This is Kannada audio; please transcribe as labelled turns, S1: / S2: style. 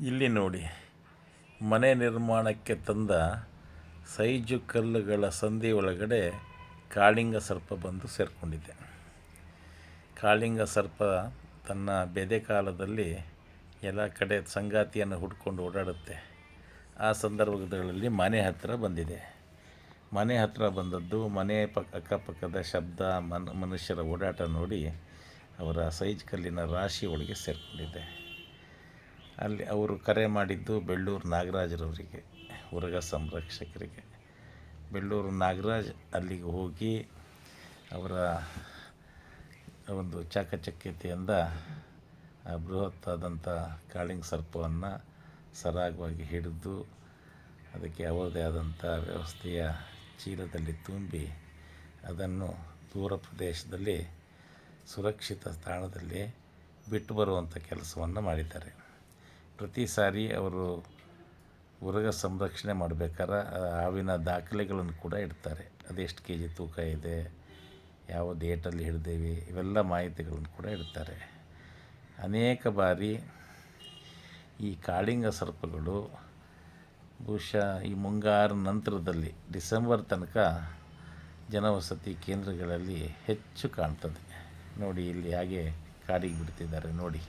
S1: ಇಲ್ಲಿ ನೋಡಿ. ಮನೆ ನಿರ್ಮಾಣಕ್ಕೆ ತಂದ ಸೈಜು ಕಲ್ಲುಗಳ ಸಂಧಿ ಒಳಗಡೆ ಕಾಳಿಂಗ ಸರ್ಪ ಬಂದು ಸೇರಿಕೊಂಡಿದೆ. ಕಾಳಿಂಗ ಸರ್ಪ ತನ್ನ ಬೆದೆ ಕಾಲದಲ್ಲಿ ಎಲ್ಲ ಕಡೆ ಸಂಗಾತಿಯನ್ನು ಹುಡ್ಕೊಂಡು ಓಡಾಡುತ್ತೆ. ಆ ಸಂದರ್ಭಗಳಲ್ಲಿ ಮನೆ ಹತ್ತಿರ ಬಂದಿದೆ. ಮನೆ ಹತ್ತಿರ ಬಂದದ್ದು ಮನೆ ಪಕ್ಕ ಅಕ್ಕಪಕ್ಕದ ಶಬ್ದ, ಮನ್, ಮನುಷ್ಯರ ಓಡಾಟ ನೋಡಿ ಅವರ ಸೈಜ್ ಕಲ್ಲಿನ ರಾಶಿ ಒಳಗೆ ಸೇರಿಕೊಂಡಿದೆ. ಅಲ್ಲಿ ಅವರು ಕರೆ ಮಾಡಿದ್ದು ಬೆಳ್ಳೂರು ನಾಗರಾಜರವರಿಗೆ, ಉರಗ ಸಂರಕ್ಷಕರಿಗೆ. ಬೆಳ್ಳೂರು ನಾಗರಾಜ್ ಅಲ್ಲಿಗೆ ಹೋಗಿ ಅವರ ಒಂದು ಚಾಕಚಕ್ಯತೆಯಿಂದ ಆ ಬೃಹತ್ತಾದಂಥ ಕಾಳಿಂಗ ಸರ್ಪವನ್ನು ಸರಾಗವಾಗಿ ಹಿಡಿದು ಅದಕ್ಕೆ ಅವರದೇ ಆದಂಥ ವ್ಯವಸ್ಥೆಯ ಚೀಲದಲ್ಲಿ ತುಂಬಿ ಅದನ್ನು ದೂರ ಪ್ರದೇಶದಲ್ಲಿ ಸುರಕ್ಷಿತ ಸ್ಥಾನದಲ್ಲಿ ಬಿಟ್ಟು ಬರುವಂಥ ಕೆಲಸವನ್ನು ಮಾಡಿದ್ದಾರೆ. ಪ್ರತಿ ಸಾರಿ ಅವರು ಉರಗ ಸಂರಕ್ಷಣೆ ಮಾಡಬೇಕಾದ್ರೆ ಹಾವಿನ ದಾಖಲೆಗಳನ್ನು ಕೂಡ ಇಡ್ತಾರೆ. ಅದೆಷ್ಟು ಕೆ ಜಿ ತೂಕ ಇದೆ, ಯಾವ ಡೇಟಲ್ಲಿ ಹಿಡಿದೇವಿ, ಇವೆಲ್ಲ ಮಾಹಿತಿಗಳನ್ನು ಕೂಡ ಇಡ್ತಾರೆ. ಅನೇಕ ಬಾರಿ ಈ ಕಾಳಿಂಗ ಸರ್ಪಗಳು ಬಹುಶಃ ಈ ಮುಂಗಾರು ನಂತರದಲ್ಲಿ ಡಿಸೆಂಬರ್ ತನಕ ಜನವಸತಿ ಕೇಂದ್ರಗಳಲ್ಲಿ ಹೆಚ್ಚು ಕಾಣ್ತದೆ. ನೋಡಿ ಇಲ್ಲಿ ಹಾಗೆ ಕಾಡಿಗೆ ಬಿಡ್ತಿದ್ದಾರೆ, ನೋಡಿ.